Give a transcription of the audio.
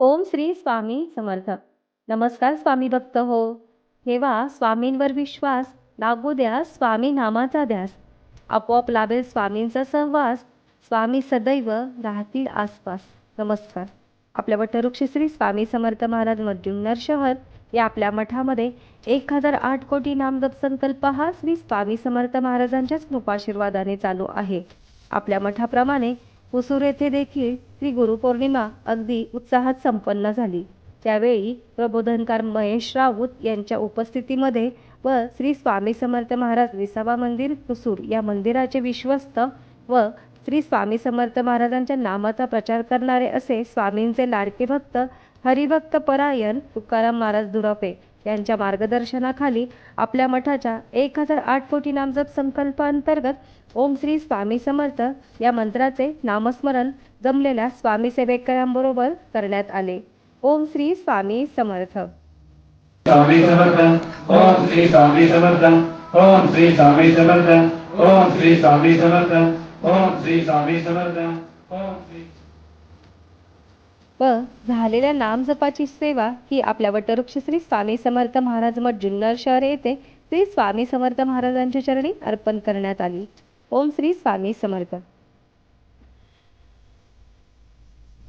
ओम श्री स्वामी समर्थ. नमस्कार स्वामी भक्त हो. ठेवा स्वामींवर विश्वास लागू द्या स्वामी नामाचा ध्यास. आपोआप लाभेल स्वामींचा सहवास स्वामी सदैव राहतील आसपास. नमस्कार. आपल्या वटवृक्ष श्री स्वामी समर्थ महाराज जुन्नर शहर या आपल्या मठामध्ये एक हजार आठ कोटी नामजप संकल्प हा श्री स्वामी समर्थ महाराजांच्याच कृपाशीर्वादाने चालू आहे. आपल्या मठाप्रमाणे पुसूर येथे देखील श्री गुरुपौर्णिमा अगदी उत्साहात संपन्न झाली. त्यावेळी प्रबोधनकार महेश राऊत यांच्या उपस्थितीमध्ये व श्री स्वामी समर्थ महाराज विसावा मंदिर पुसूर या मंदिराचे विश्वस्त व श्री स्वामी समर्थ महाराजांच्या नामाचा प्रचार करणारे असे स्वामींचे लाडके भक्त हरिभक्त परायण तुकाराम महाराज दुरापे यांच्या मार्गदर्शनाखाली आपल्या मठाच्या एक हजार आठ कोटी नामजप संकल्पांतर्गत ओम श्री स्वामी समर्थ या मंत्राचे नामस्मरण जमलेल्या स्वामी सेवेकरांबरोबर करण्यात आले. ओम श्री स्वामी समर्थ. स्वामी समर्थ. ओम श्री स्वामी समर्थ. ओम श्री स्वामी समर्थ. ओम श्री स्वामी समर्थ. ओम श्री स्वामी समर्थ. ओम व झालेल्या नामजपाची सेवा ही आपल्या वटवृक्ष श्री स्वामी समर्थ महाराज मठ जुन्नर शहर येथे श्री स्वामी समर्थ महाराजांच्या चरणी अर्पण करण्यात आली. ओम श्री स्वामी समर्थ.